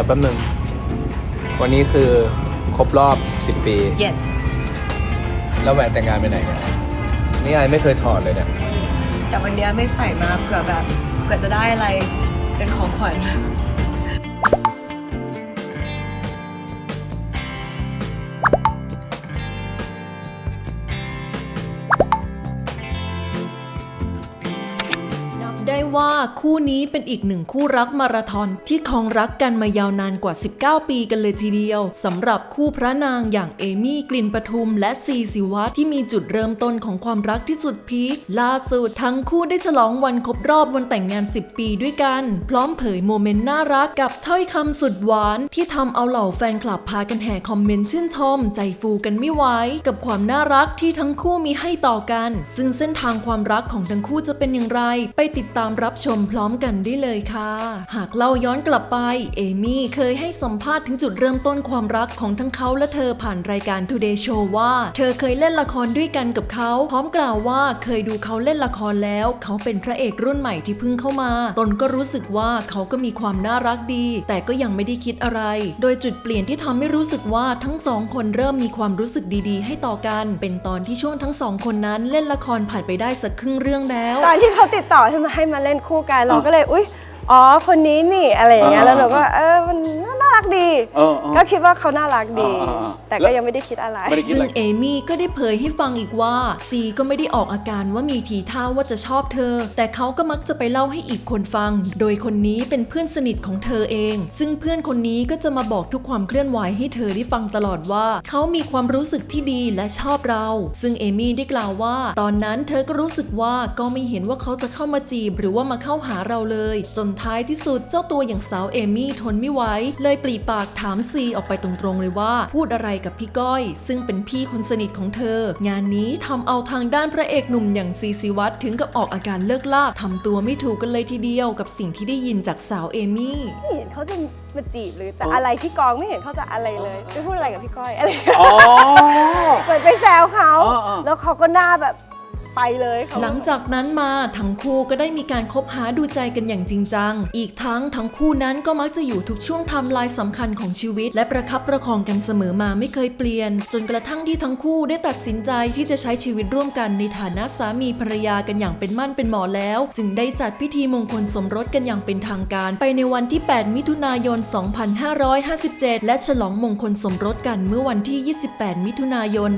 ดี๋ยวแป๊บหนึงวันนี้คือครบรอบ 10 ปี yes แล้วแหวนแต่งงานไปไหนเนี่ยนี่ไอไม่เคยถอดเลยเนี่ย แต่วันเนี้ยไม่ใส่มาเผื่อแบบเผื่อจะได้อะไรเป็นของขวัญ ว่าคู่นี้เป็นอีกหนึ่งคู่รักมาราธอนที่คองรักกันมายาวนานกว่า 19 ปีกันเลยทีเดียวสำหรับคู่พระนางอย่างเอมี่กลิ่นปทุม และซีสิวัตรที่มีจุดเริ่มต้นของความรักที่สุดพีคล่าสุดทั้งคู่ได้ฉลองวันครบรอบวันแต่งงาน 10 ปีด้วยกัน พร้อมเผยโมเมนต์น่ารักกับถ้อยคำสุดหวาน ที่ทำเอาเหล่าแฟนคลับพากันแห่คอมเมนต์ชื่นชม ใจฟูกันไม่ไหวกับความน่ารักที่ทั้งคู่มีให้ต่อกัน ซึ่งเส้นทางความรักของทั้งคู่จะเป็นอย่างไร ไปติดตามรับชมพร้อมกันได้เลยค่ะ หากเล่าย้อนกลับไป เอมี่เคยให้สัมภาษณ์ถึงจุดเริ่มต้นความรักของทั้งเขาและเธอผ่านรายการ Today Show ว่า เธอเคยเล่นละครด้วยกันกับเขา พร้อมกล่าวว่าเคยดูเขาเล่นละครแล้ว เขาเป็นพระเอกรุ่นใหม่ที่เพิ่งเข้ามา ตนก็รู้สึกว่าเขาก็มีความน่ารักดี แต่ก็ยังไม่ได้คิดอะไร โดยจุดเปลี่ยนที่ทำให้รู้สึกว่าทั้งสองคนเริ่มมีความรู้สึกดีๆ ให้ต่อกัน เป็นตอนที่ช่วงทั้งสองคนนั้นเล่นละครผ่านไปได้สักครึ่งเรื่องแล้ว ตอนที่เขาติดต่อให้มาให้มาเล่นคู่กันเราอะก็เลยอุ๊ยอ๋อคนนี้นี่อะไรอย่างเงี้ยอ่าแล้วเราก็เออมันน่า รักดี เออเออ ก็คิดว่าเขาน่ารักดี อ่าอ่าอ่าแต่แล้ก็ว ยังไม่ได้คิดอะไร ไม่ได้คิดซึ่อะงไร เอมี่ก็ได้เผยให้ฟังอีกว่า ซีก็ไม่ได้ออกอาการว่ามีทีท่าว่าจะชอบเธอ แต่เขาก็มักจะไปเล่าให้อีกคนฟัง โดยคนนี้เป็นเพื่อนสนิทของเธอเอง ซึ่งเพื่อนคนนี้ก็จะมาบอกทุกความเคลื่อนไหวให้เธอได้ฟังตลอดว่า เขามีความรู้สึกที่ดีและชอบเรา ซึ่งเอมี่ได้กล่าวว่า ตอนนั้นเธอก็รู้สึกว่าก็ไม่เห็นว่าเขาจะเข้ามาจีบ หรือว่ามาเข้าหาเราเลย จนท้ายที่สุดเจ้าตัวอย่างสาวเอมี่ทนไม่ไหวเลยปรีปากถามซีออกไปตรงๆเลยว่า พูดอะไรกับพี่ก้อย ซึ่งเป็นพี่คนสนิทของเธอ งานนี้ทำเอาทางด้านพระเอกหนุ่มอย่างซีซีวัตรถึงกับออกอาการเลิกล่าทำตัวไม่ถูกกันเลยทีเดียวกับสิ่งที่ได้ยินจากสาวเอมี่ไม่เห็นเขาจะมาจีบหรือจะอ๋อออะไรที่กองไม่เห็นเขาจะอะไรเลยไปพูดอะไรกับพี่ก้อยอะไรอย่างเงี้ยอ๋อเหมือนไปแซวเขาอ๋ออ๋อแล้วเขาก็หน้าแบบ ไปเลยหลังจากนั้นมาทั้งคู่ก็ได้มีการคบหาดูใจกันอย่างจริงจัง อีกทั้งทั้งคู่นั้นก็มักจะอยู่ทุกช่วงไทำลายสำคัญของชีวิต และประคับประคองกันเสมอมาไม่เคยเปลี่ยน จนกระทั่งที่ทั้งคู่ได้ตัดสินใจที่จะใช้ชีวิตร่วมกันในฐานะสามีภรรยากันอย่างเป็นมั่นเป็นหมอแล้ว จึงได้จัดพิธีมงคลสมรสกันอย่างเป็นทางการ ไปในวันที่ 8 มิถุนายน 2557 และฉลองมงคลสมรสกันเมื่อวันที่ 28 มิถุนายน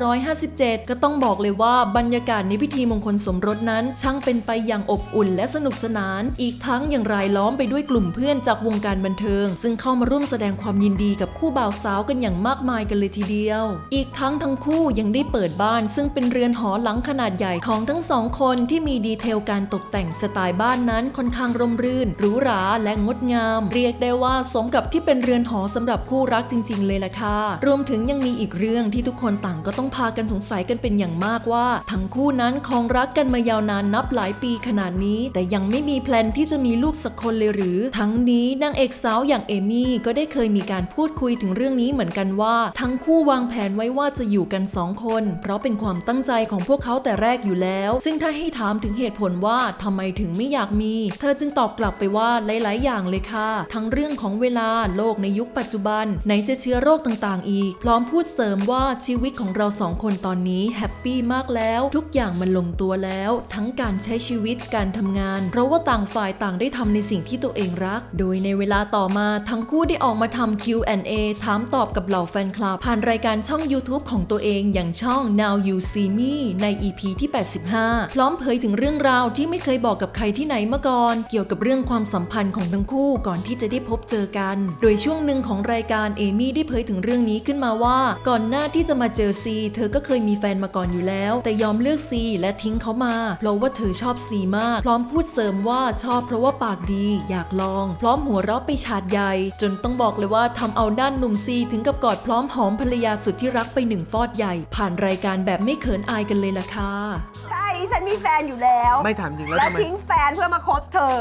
2557 ก็ต้องบอกเลยว่าบรรยากาศในพิธีมงคลสมรสนั้น ช่างเป็นไปอย่างอบอุ่นและสนุกสนาน อีกทั้งยังรายล้อมไปด้วยกลุ่มเพื่อนจากวงการบันเทิง ซึ่งเข้ามาร่วมแสดงความยินดีกับคู่บ่าวสาวกันอย่างมากมายกันเลยทีเดียว อีกทั้งทั้งคู่ยังได้เปิดบ้าน ซึ่งเป็นเรือนหอหลังขนาดใหญ่ของทั้งสองคนที่มีดีเทลการตกแต่งสไตล์บ้านนั้นค่อนข้างร่มรื่นหรูหราและงดงาม เรียกได้ว่าสมกับที่เป็นเรือนหอสำหรับคู่รักจริง ๆ เลยล่ะค่ะรวมถึงยังมีอีกเรื่องที่ทุกคนต่างก็ต้องพากันสงสัยกันเป็นอย่างมากว่าทั้งคู่นั้นคองรักกันมายาวนานนับหลายปีขนาดนี้ แต่ยังไม่มีแพลนที่จะมีลูกสักคนเลยหรือ ทั้งนี้นางเอกสาวอย่างเอมี่ก็ได้เคยมีการพูดคุยถึงเรื่องนี้เหมือนกันว่า ทั้งคู่วางแผนไว้ว่าจะอยู่กันสองคน เพราะเป็นความตั้งใจของพวกเขาแต่แรกอยู่แล้ว ซึ่งถ้าให้ถามถึงเหตุผลว่าทำไมถึงไม่อยากมี เธอจึงตอบกลับไปว่าหลาย ๆ อย่างเลยค่ะ ทั้งเรื่องของเวลาโลกในยุคปัจจุบันไหนจะเชื้อโรคต่าง ๆ อีก พร้อมพูดเสริมว่าชีวิตของเราสองคนตอนนี้แฮปปี้มากแล้วทุกอย่างมันลงตัวแล้ว ทั้งการใช้ชีวิตการทำงาน เพราะว่าต่างฝ่ายต่างได้ทำในสิ่งที่ตัวเองรัก โดยในเวลาต่อมาทั้งคู่ได้ออกมาทำ Q&A ถามตอบกับเหล่าแฟนคลับ ผ่านรายการช่อง YouTube ของตัวเองอย่างช่อง Now You See Me ใน EP ที่ 85 พร้อมเผยถึงเรื่องราวที่ไม่เคยบอกกับใครที่ไหนมาก่อน เกี่ยวกับเรื่องความสัมพันธ์ของทั้งคู่ก่อนที่จะได้พบเจอกัน โดยช่วงหนึ่งของรายการเอมี่ได้เผยถึงเรื่องนี้ขึ้นมาว่า ก่อนหน้าที่จะมาเจอซี เธอก็เคยมีแฟนมาก่อนอยู่แล้ว แต่ยอมเลือกซีและทิ้งเขามาเพราะว่าเธอชอบซีมาก พร้อมพูดเสริมว่าชอบเพราะว่าปากดี อยากลอง พร้อมหัวเราะไปฉาดใหญ่ จนต้องบอกเลยว่าทำเอาด้านหนุ่มซีถึงกับกอดพร้อมหอมภรรยาสุดที่รักไปหนึ่งฟอดใหญ่ ผ่านรายการแบบไม่เขินอายกันเลยล่ะค่ะ ใช่นี้ฉันมีแฟนอยู่แล้ว ไม่ถามจริงแล้วและทำไม ทิ้งแฟนเพื่อมาคบเธอ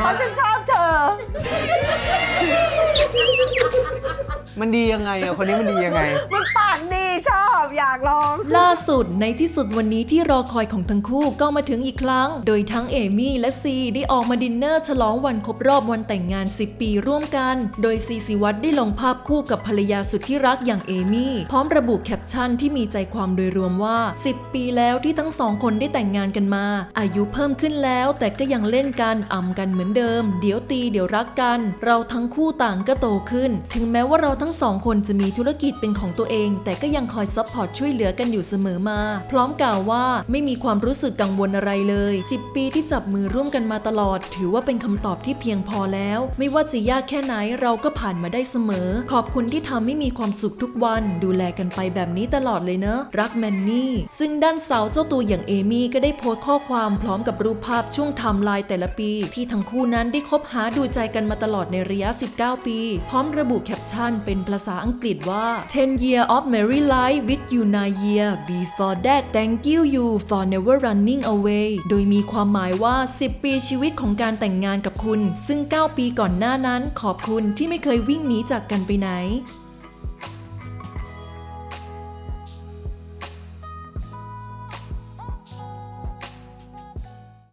เพราะฉันชอบเธอ มันดียังไงอะคนนี้มันดียังไง มันปากดีชอบอยากลอง ล่าสุดในที่สุดวันนี้ที่รอคอยของทั้งคู่ก็มาถึงอีกครั้ง โดยทั้งเอมี่และซีได้ออกมาดินเนอร์ฉลองวันครบรอบวันแต่งงาน 10 ปีร่วมกัน โดยซีซีวัตได้ลงภาพคู่กับภรรยาสุดที่รักอย่างเอมี่ พร้อมระบุแคปชั่นที่มีใจความโดยรวมว่า 10 ปีแล้วที่ทั้งสองคนได้แต่งงานกันมา อายุเพิ่มขึ้นแล้ว แต่ก็ยังเล่นกันอ่ำกันเหมือนเดิม เดี๋ยวตีเดี๋ยวรักกัน เราทั้งคู่ต่างก็โตขึ้น ถึงแม้ว่าเราทั้งสองคนจะมีธุรกิจเป็นของตัวเอง แต่ก็ยังคอยซัพพอร์ตช่วยเหลือกันอยู่เสมอมา พร้อมกล่าวว่าไม่มีความรู้สึกกังวลอะไรเลย 10 ปีที่จับมือร่วมกันมาตลอด ถือว่าเป็นคำตอบที่เพียงพอแล้ว ไม่ว่าจะยากแค่ไหนเราก็ผ่านมาได้เสมอ ขอบคุณที่ทำให้มีความสุขทุกวัน ดูแลกันไปแบบนี้ตลอดเลยเนอะรักแมนนี่ ซึ่งด้านสาวเจ้าตัวอย่างเอมี่ก็ได้โพสต์ข้อความพร้อมกับรูปภาพช่วงไทม์ไลน์แต่ละปี ที่ทั้งคู่นั้นได้คบหาดูใจกันมาตลอดในระยะ 19 ปี พร้อมระบุแคปชั่นเป็นภาษาอังกฤษว่า 10 year of married life with you 9 year before that thank you you for never running away โดยมีความหมายว่า 10 ปีชีวิตของการแต่งงานกับคุณ ซึ่ง 9 ปีก่อนหน้านั้นขอบคุณที่ไม่เคยวิ่งหนีจากกันไปไหน